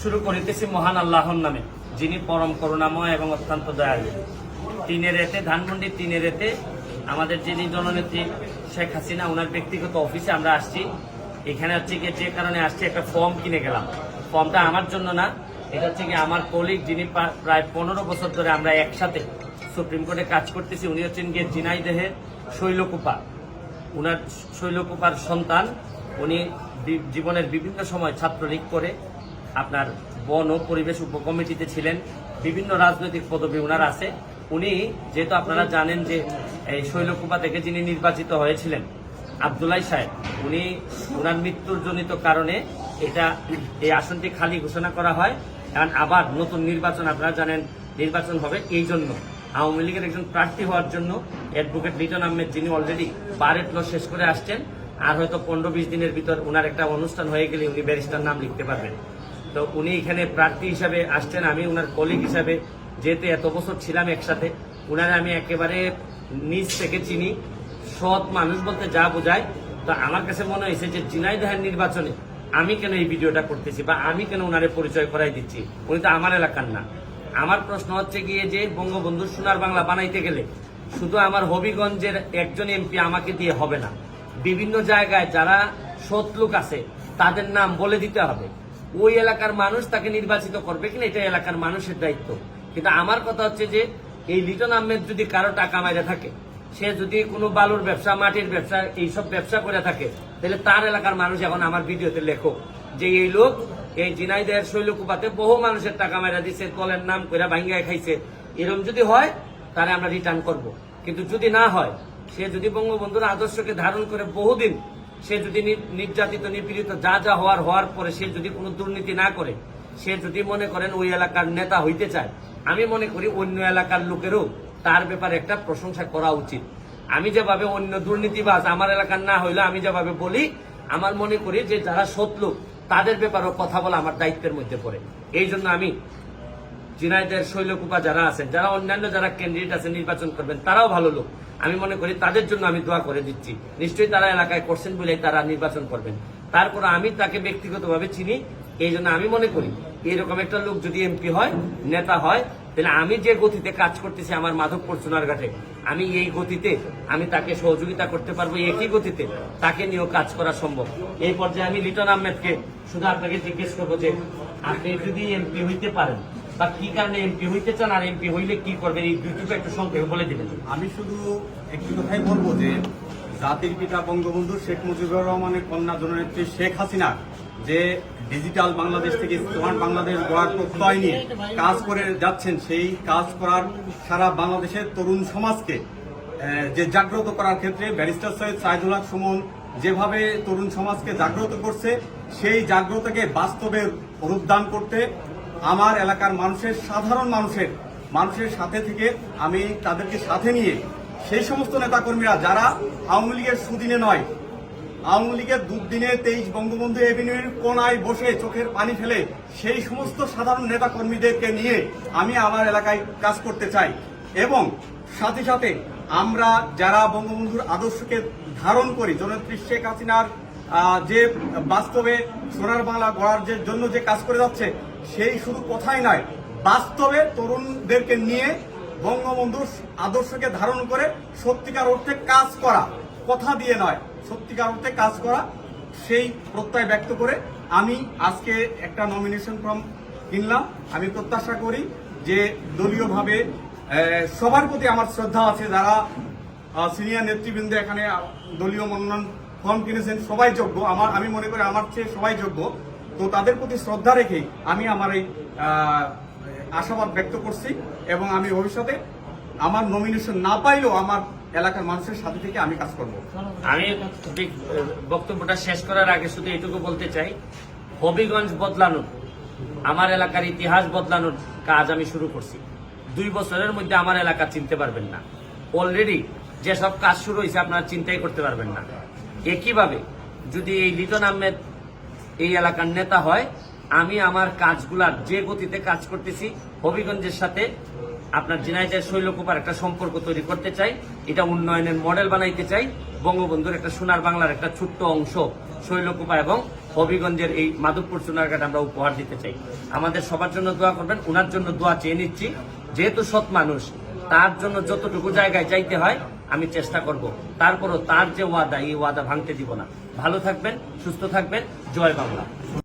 শুরু করিতেছি মহান আল্লাহর নামে, যিনি পরম করুণাময় এবং অত্যন্ত দয়ালু। তিনের এতে ধানমন্ডি তিনের এতে আমাদের যিনি জননেত্রী শেখ হাসিনা, ওনার ব্যক্তিগত অফিসে আমরা আসছি। এখানে হচ্ছে গিয়ে যে কারণে আসছি, একটা ফর্ম কিনে গেলাম। ফর্মটা আমার জন্য না, এটা হচ্ছে গিয়ে আমার কলিগ যিনি প্রায় পনেরো বছর ধরে আমরা একসাথে সুপ্রিম কোর্টে কাজ করতেছি, উনি হচ্ছেন গিয়ে জিনাই জিনাইদেহের শৈলকুপা। উনার শৈলকুপার সন্তান, উনি জীবনের বিভিন্ন সময় ছাত্রলীগ করে আপনার বন ও পরিবেশ উপকমিটিতে ছিলেন, বিভিন্ন রাজনৈতিক পদবি উনার আছে। উনি যেহেতু আপনারা জানেন যে এই শৈলকুপা থেকে যিনি নির্বাচিত হয়েছিলেন, আবদুল্লাহ সাহেব, উনি ওনার মৃত্যুর জনিত কারণে এটা, এই আসনটি খালি ঘোষণা করা হয়। কারণ আবার নতুন নির্বাচন, আপনারা জানেন নির্বাচন হবে এই জন্য। আওয়ামী লীগের একজন প্রার্থী হওয়ার জন্য অ্যাডভোকেট লিটন আহমেদ যিনি অলরেডি বারেট ল শেষ করে আসছেন, আর হয়তো পনেরো বিশ দিনের ভিতর ওনার একটা অনুষ্ঠান হয়ে গেলে উনি ব্যারিস্টার নাম লিখতে পারবেন। তো উনি এখানে প্রার্থী হিসাবে আসছেন, আমি ওনার কলিগ হিসাবে। যেহেতু এত বছর ছিলাম একসাথে ওনার আমি একেবারে নিজ থেকে চিনি, সৎ মানুষ বলতে যা বোঝায়। তো আমার কাছে মনে হয়েছে যে জিনাইদহের নির্বাচনে আমি কেন এই ভিডিওটা করতেছি বা আমি কেন ওনারে পরিচয় করাই দিচ্ছি? উনি তো আমার এলাকার না। আমার প্রশ্ন হচ্ছে গিয়ে যে বঙ্গবন্ধু সোনার বাংলা বানাইতে গেলে শুধু আমার হবিগঞ্জের একজন এমপি আমাকে দিয়ে হবে না। বিভিন্ন জায়গায় যারা সৎ লোক আছে, তাদের নাম বলে দিতে হবে। ওই এলাকার মানুষ তাকে নির্বাচিত করবে কিনা এটা এলাকার মানুষের দায়িত্ব। কিন্তু আমার কথা হচ্ছে যে, এই লিটন আহমেদ যদি কারও টাকা মাইরে থাকে, সে যদি কোনো বালুর ব্যবসা, মাটির ব্যবসা, এইসব ব্যবসা করে থাকে, তাহলে তার এলাকার মানুষ এখন আমার ভিডিওতে লেখো যে, এই লোক, এই জিনাইদের শৈলকুপাতে বহু মানুষের টাকা মাইরা দিছে, কলের নাম কইরা ভাঙ্গায় খাইছে। এরকম যদি হয় তাহলে আমরা রিটার্ন করব। কিন্তু যদি না হয়, সে যদি বঙ্গবন্ধুর আদর্শকে ধারণ করে বহুদিন সে যদি নির্যাতিত, নিপীড়িত, যা যা হওয়ার হওয়ার পরে সে যদি কোনো দুর্নীতি না করে, সে যদি মনে করেন ওই এলাকার নেতা হইতে চায়, আমি মনে করি অন্য এলাকার লোকেরও তার ব্যাপারে একটা প্রশংসা করা উচিত। আমি যেভাবে অন্য দুর্নীতিবাজ আমার এলাকার না হইলে আমি যেভাবে বলি, আমার মনে করি যে যারা সৎ লোক, তাদের ব্যাপারেও কথা বলা আমার দায়িত্বের মধ্যে পড়ে। এই জন্য আমি জিনাইদের শৈলকুপা যারা আছেন, যারা অন্যান্য যারা ক্যান্ডিডেট আছে নির্বাচন করবেন, তারাও ভালো লোক। আমি মনে করি তাদের জন্য আমি দোয়া করে দিচ্ছি। নিশ্চয়ই তারা এলাকায় করছেন বলেই তারা নির্বাচন করবেন। তারপর আমি তাকে ব্যক্তিগতভাবে চিনি, এই জন্য আমি মনে করি এরকম একটা লোক যদি এমপি হয়, নেতা হয়, তাহলে আমি যে গতিতে কাজ করতেছি আমার মাধবপুর সোনারঘাটে, আমি এই গতিতে আমি তাকে সহযোগিতা করতে পারব একই গতিতে, তাকে নিয়েও কাজ করা সম্ভব। এই পর্যায়ে আমি লিটন আহমেদকে শুধু আপনাকে জিজ্ঞেস করব যে, আপনি যদি এমপি হইতে পারেন বা কি কারণে এমপি হইতে চান আর এমপি হইলে কি করবেন? এই দুইটুকু একটু সংক্ষেপে বলে দিবেন। আমি শুধু একটি কথাই বলব যে, জাতির পিতা বঙ্গবন্ধু শেখ মুজিবুর রহমানের কন্যা জননেত্রী শেখ হাসিনা যে ডিজিটাল বাংলাদেশ থেকে স্মার্ট বাংলাদেশ গড়ার প্রত্যয় নিয়ে কাজ করে যাচ্ছেন, সেই কাজ করার সারা বাংলাদেশের তরুণ সমাজকে যে জাগ্রত করার ক্ষেত্রে ব্যারিস্টার সৈয়দ সাইদুল সুমন যেভাবে তরুণ সমাজকে জাগ্রত করছে, সেই জাগ্রতকে বাস্তবে রূপদান করতে আমার এলাকার মানুষের, সাধারণ মানুষের মানুষের সাথে থেকে আমি তাদেরকে সাথে নিয়ে সেই সমস্ত নেতাকর্মীরা যারা আওয়ামী লীগের সুদিনে নয়, আওয়ামী লীগের দুদিনে তেইশ বঙ্গবন্ধু এভিনিউর কোনায় বসে চোখের পানি ফেলে সেই সমস্ত সাধারণ নেতাকর্মীদেরকে নিয়ে আমি আমার এলাকায় কাজ করতে চাই। এবং সাথে সাথে আমরা যারা বঙ্গবন্ধুর আদর্শকে ধারণ করি, জননেত্রী শেখ হাসিনার যে বাস্তবে সোনার বাংলা গড়ার যে জন্য যে কাজ করে যাচ্ছে, সেই শুধু কথাই নয়, বাস্তবে তরুণদেরকে নিয়ে বঙ্গবন্ধুর আদর্শকে ধারণ করে সত্যিকার অর্থে কাজ করা কথা দিয়ে নয়, সত্যিকার অর্থে কাজ করা, সেই প্রত্যয় ব্যক্ত করে আমি আজকে একটা নমিনেশন ফর্ম কিনলাম। আমি প্রত্যাশা করি যে দলীয়ভাবে সবার প্রতি আমার শ্রদ্ধা আছে, যারা সিনিয়র নেতৃবৃন্দ এখানে দলীয় মনোনয়ন ফর্ম কিনেছেন, সবাই যোগ্য। আমার, আমি মনে করি আমার চেয়ে সবাই যোগ্য। তো তাদের প্রতি শ্রদ্ধা রেখেই আমি আমার এই আশাবাদ ব্যক্ত করছি এবং আমি ভবিষ্যতে আমার নমিনেশন না পাইলেও আমার এলাকার মানুষের সাথে থেকে আমি কাজ করব। আমি বক্তব্যটা শেষ করার আগে শুধু এটুকু বলতে চাই, হবিগঞ্জ বদলানোর, আমার এলাকার ইতিহাস বদলানোর কাজ আমি শুরু করছি। দুই বছরের মধ্যে আমার এলাকা চিনতে পারবেন না। অলরেডি যেসব কাজ শুরু হয়েছে আপনারা চিন্তাই করতে পারবেন না। একইভাবে যদি এই লিটন আহমেদ এই এলাকার নেতা হয়, আমি আমার কাজগুলার যে গতিতে কাজ করতেছি, হবিগঞ্জের সাথে আপনার জিনাইদের শৈলকুপার একটা সম্পর্ক তৈরি করতে চাই, এটা উন্নয়নের মডেল বানাইতে চাই, বঙ্গবন্ধুর একটা সোনার বাংলার একটা ছোট্ট অংশ শৈলকুপা এবং হবিগঞ্জের এই মাধবপুর সোনারঘাট আমরা উপহার দিতে চাই। আমাদের সবার জন্য দোয়া করবেন ওনার জন্য দোয়া চেয়ে নিচ্ছি। যেহেতু সৎ মানুষ, তার জন্য যতটুকু জায়গায় চাইতে হয় আমি চেষ্টা করব। তারপরও তার যে ওয়াদা, এই ওয়াদা ভাঙতে দিব না। ভালো থাকবেন, সুস্থ থাকবেন। জয় বাংলা।